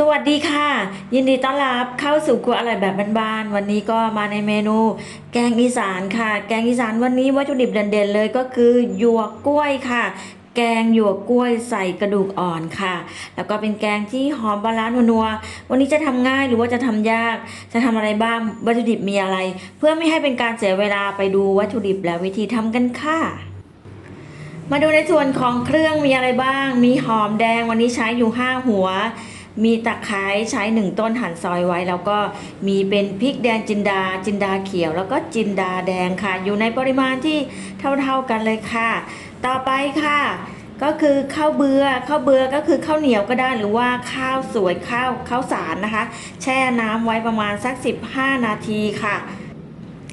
สวัสดีค่ะ ยินดีต้อนรับเข้าสู่ครัวอร่อยแบบบ้านๆวันนี้ก็มาในเมนู แกงอีสานค่ะ แกงอีสานวันนี้วัตถุดิบเด่นๆเลยก็คือหยวกกล้วยค่ะ แกงหยวกกล้วยใส่กระดูกอ่อนค่ะ แล้วก็เป็นแกงที่หอมปลาร้านัวๆวันนี้จะทำง่ายหรือว่าจะทำยาก จะทำอะไรบ้างวัตถุดิบมีอะไร เพื่อไม่ให้เป็นการเสียเวลาไปดูวัตถุดิบและวิธีทำกันค่ะมาดูในส่วนของเครื่องมีอะไรบ้าง มีหอมแดงวันนี้ใช้อยู่ 5 หัว มีตะไคร้ใช้1ต้นหั่นซอยไว้ แล้วก็มีเป็นพริกแดงจินดา จินดาเขียว แล้วก็จินดาแดงค่ะ อยู่ในปริมาณที่เท่าๆกันเลยค่ะ ต่อไปค่ะก็คือข้าวเบือข้าวเบือก็คือข้าวเหนียวก็ได้หรือว่าข้าวสวยข้าวข้าวสารนะคะ แช่น้ำไว้ประมาณสัก 15 นาทีค่ะ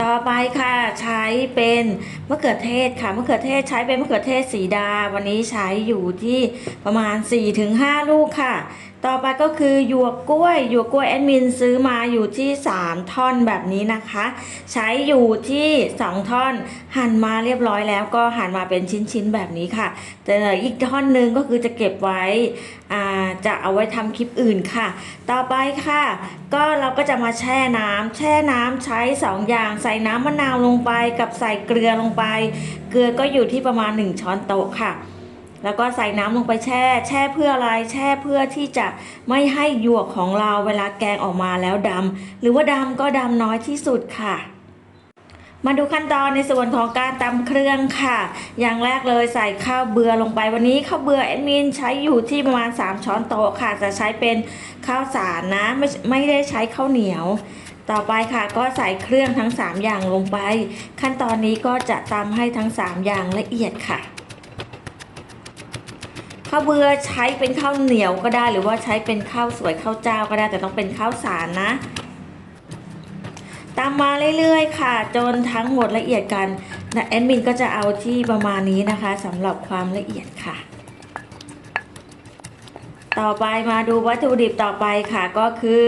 ต่อไปค่ะใช้เป็นมะเขือเทศค่ะมะเขือเทศใช้เป็นมะเขือเทศสีดา วันนี้ใช้อยู่ที่ประมาณ 4-5 ลูกค่ะ ต่อไปก็คือหยวกกล้วยหยวกกล้วยแอดมินซื้อมาอยู่ที่ 3 ท่อนแบบนี้นะคะ ใช้อยู่ที่ 2 ท่อน หั่นมาเรียบร้อยแล้วก็หั่นมาเป็นชิ้นๆแบบนี้ค่ะ แต่อีกท่อนหนึ่งก็คือจะเก็บไว้อ่าจะเอาไว้ทำคลิปอื่นค่ะ ต่อไปค่ะ ก็เราก็จะมาแช่น้ำแช่น้ำใช้ 2 อย่าง ใส่น้ำมะนาวลงไปกับใส่เกลือลงไป เกลือก็อยู่ที่ประมาณ 1 ช้อนโต๊ะค่ะ แล้วก็ใส่น้ำลงไปแช่ แช่เพื่ออะไร แช่เพื่อที่จะไม่ให้หยวกของเราเวลาแกงออกมาแล้วดำหรือว่าดำก็ดำน้อยที่สุดค่ะมาดูขั้นตอนในส่วนของการตำเครื่องค่ะ อย่างแรกเลยใส่ข้าวเบือลงไปวันนี้ข้าวเบือแอดมินใช้อยู่ที่ประมาณ 3 ช้อนโต๊ะค่ะ จะใช้เป็นข้าวสารนะไม่ไม่ได้ใช้ข้าวเหนียว ต่อไปค่ะก็ใส่เครื่องทั้ง 3 อย่างลงไป ขั้นตอนนี้ก็จะตำให้ทั้ง 3 อย่างละเอียดค่ะ ข้าวเบื่อใช้เป็นข้าวเหนียวก็ได้หรือว่าใช้เป็นข้าวสวยข้าวเจ้าก็ได้แต่ต้องเป็นข้าวสารนะ ตามมาเรื่อยๆ ค่ะ จนทั้งหมดละเอียดกันนะแอดมินก็จะเอาที่ประมาณนี้นะคะสำหรับความละเอียดค่ะ ต่อไปมาดูวัตถุดิบต่อไปค่ะก็คือ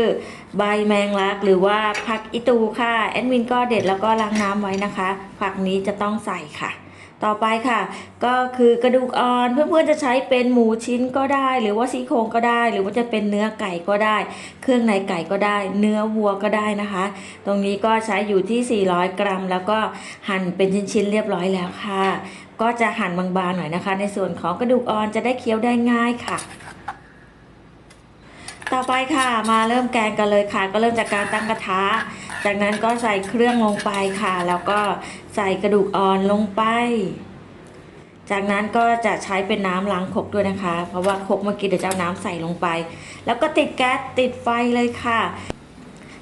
ใบแมงลักหรือว่าผักอิตูค่ะแอดมินก็เด็ดแล้วก็ล้างน้ำไว้นะคะ ผักนี้จะต้องใส่ค่ะ ต่อไปค่ะ ก็คือกระดูกอ่อนเพื่อนๆจะใช้เป็นหมูชิ้นก็ได้ หรือว่าซี่โครงก็ได้ หรือว่าจะเป็นเนื้อไก่ก็ได้ เครื่องในไก่ก็ได้ เนื้อวัวก็ได้นะคะ ตรงนี้ก็ใช้อยู่ที่ 400 กรัม แล้วก็หั่นเป็นชิ้นๆเรียบร้อยแล้วค่ะ ก็จะหั่นบางๆหน่อยนะคะ ในส่วนของกระดูกอ่อนจะได้เคี้ยวได้ง่ายค่ะต่อไปค่ะมาเริ่มแกงกันเลยค่ะ ก็เริ่มจากการตั้งกระทะ จากนั้นก็ใส่เครื่องลงไปค่ะ แล้วก็ใส่กระดูกอ่อนลงไป จากนั้นก็จะใช้เป็นน้ำล้างคกด้วยนะคะ เพราะว่าคกเมื่อกี้เดี๋ยวจะเอาน้ำใส่ลงไป แล้วก็ติดแก๊สติดไฟเลยค่ะ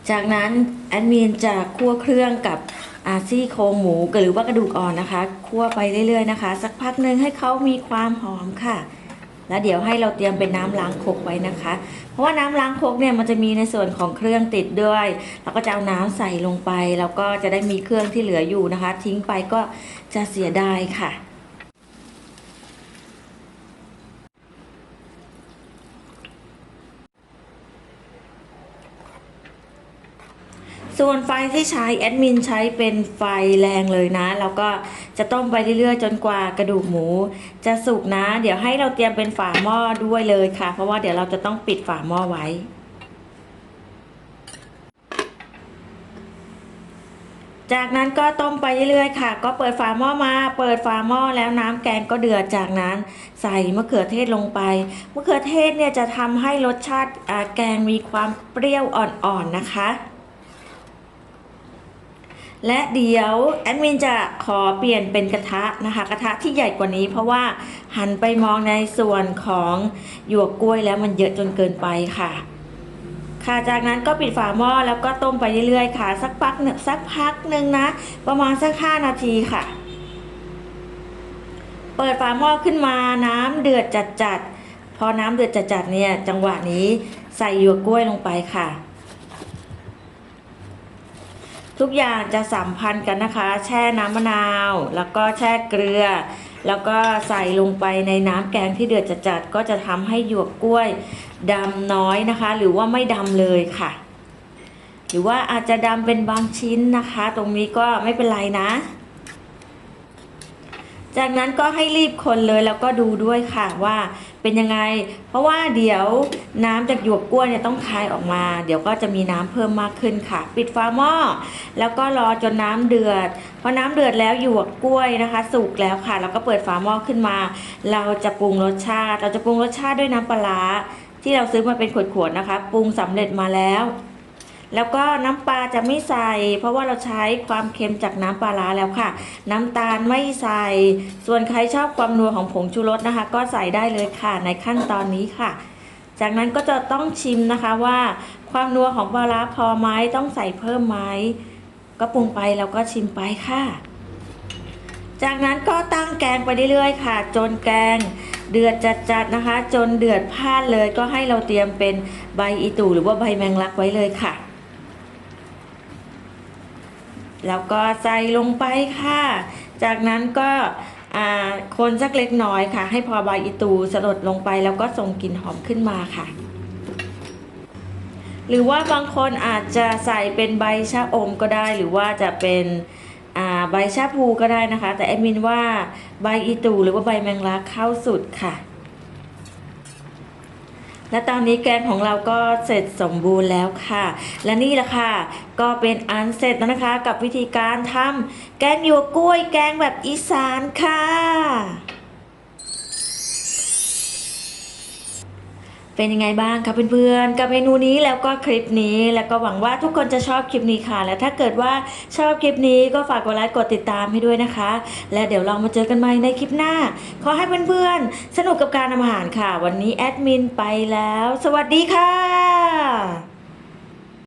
จากนั้นแอดมินจะคั่วเครื่องกับอาซี่โครงหมูหรือว่ากระดูกอ่อนนะคะ คั่วไปเรื่อยๆนะคะ สักพักหนึ่งให้เขามีความหอมค่ะ แล้วเดี๋ยวให้เราเตรียมเป็นน้ำล้างครกไว้นะคะ เพราะว่าน้ำล้างครกเนี่ยมันจะมีในส่วนของเครื่องติดด้วยเราก็จะเอาน้ำใส่ลงไป แล้วก็จะได้มีเครื่องที่เหลืออยู่นะคะ ทิ้งไปก็จะเสียดายค่ะ ส่วนไฟที่ใช้แอดมินใช้เป็นไฟแรงเลยนะ แล้วก็จะต้มไปเรื่อยๆ จนกว่ากระดูกหมู จะสุกนะ เดี๋ยวให้เราเตรียมเป็นฝาหม้อด้วยเลยค่ะ เพราะว่าเดี๋ยวเราจะต้องปิดฝาหม้อไว้ จากนั้นก็ต้มไปเรื่อยๆค่ะ ก็เปิดฝาหม้อมา เปิดฝาหม้อแล้วน้ำแกงก็เดือดจากนั้นใส่มะเขือเทศลงไป มะเขือเทศเนี่ยจะทำให้รสชาติแกงมีความเปรี้ยวอ่อนๆนะคะ และเดี๋ยวแอดมินจะขอเปลี่ยนเป็นกระทะนะคะ กระทะที่ใหญ่กว่านี้เพราะว่าหันไปมองในส่วนของหยวกกล้วยแล้วมันเยอะจนเกินไปค่ะ ค่ะจากนั้นก็ปิดฝาหม้อแล้วก็ต้มไปเรื่อยๆค่ะ สักพักหนึ่งสักพักหนึ่งนะ ประมาณสักห้านาทีค่ะ เปิดฝาหม้อขึ้นมาน้ำเดือดจัดๆพอน้ำเดือดจัดๆเนี่ยจังหวะนี้ใส่หยวกกล้วยลงไปค่ะ ทุกอย่างจะสัมพันธ์กันนะคะ แช่น้ำมะนาว แล้วก็แช่เกลือ แล้วก็ใส่ลงไปในน้ำแกงที่เดือดจัดๆก็จะทำให้หยวกกล้วยดำน้อยนะคะ หรือว่าไม่ดำเลยค่ะ หรือว่าอาจจะดำเป็นบางชิ้นนะคะ ตรงนี้ก็ไม่เป็นไรนะ จากนั้นก็ให้รีบคนเลยแล้วก็ดูด้วยค่ะว่า เป็นยังไง เพราะว่าเดี๋ยวน้ำจากหยวกกล้วยเนี่ยต้องคายออกมา เดี๋ยวก็จะมีน้ำเพิ่มมากขึ้นค่ะ ปิดฝาหม้อแล้วก็รอจนน้ำเดือดพอน้ำเดือดแล้วหยวกกล้วยนะคะ สุกแล้วค่ะ แล้วก็เปิดฝาหม้อขึ้นมา เราจะปรุงรสชาติ เราจะปรุงรสชาติด้วยน้ำปลาร้าที่เราซื้อมาเป็นขวดๆนะคะ ปรุงสำเร็จมาแล้ว แล้วก็น้ำปลาจะไม่ใส่ เพราะว่าเราใช้ความเค็มจากน้ำปลาร้าแล้วค่ะ น้ำตาลไม่ใส่ ส่วนใครชอบความนัวของผงชูรสนะคะ ก็ใส่ได้เลยค่ะในขั้นตอนนี้ค่ะ จากนั้นก็จะต้องชิมนะคะว่าความนัวของปลาร้าพอไหมต้องใส่เพิ่มไหมก็ปรุงไปแล้วก็ชิมไปค่ะ จากนั้นก็ตั้งแกงไปเรื่อยๆค่ะ จนแกงเดือดจัดๆนะคะ จนเดือดพล่านเลยก็ให้เราเตรียมเป็นใบอีตู่หรือว่าใบแมงลักไว้เลยค่ะ แล้วก็ใส่ลงไปค่ะ จากนั้นก็คนสักเล็กน้อยค่ะ ให้พอใบอีตูสลดลงไปแล้วก็ส่งกลิ่นหอมขึ้นมาค่ะ หรือว่าบางคนอาจจะใส่เป็นใบชะอมก็ได้ หรือว่าจะเป็นใบชะพูก็ได้นะคะ แต่แอดมินว่าใบอีตูหรือว่าใบแมงลักเข้าสุดค่ะ และตอนนี้แกงของเราก็เสร็จสมบูรณ์แล้วค่ะ และนี่แหละค่ะ ก็เป็นอันเสร็จแล้วนะคะ กับวิธีการทำแกงหยวกกล้วยแกงแบบอีสานค่ะ เป็นยังไงบ้างคะเพื่อนๆ กับเมนูนี้แล้วก็คลิปนี้ แล้วก็หวังว่าทุกคนจะชอบคลิปนี้ค่ะ และถ้าเกิดว่าชอบคลิปนี้ก็ฝากกดไลค์กดติดตามให้ด้วยนะคะ และเดี๋ยวเรามาเจอกันใหม่ในคลิปหน้า ขอให้เพื่อนๆ สนุกกับการทำอาหารค่ะ วันนี้แอดมินไปแล้ว สวัสดีค่ะ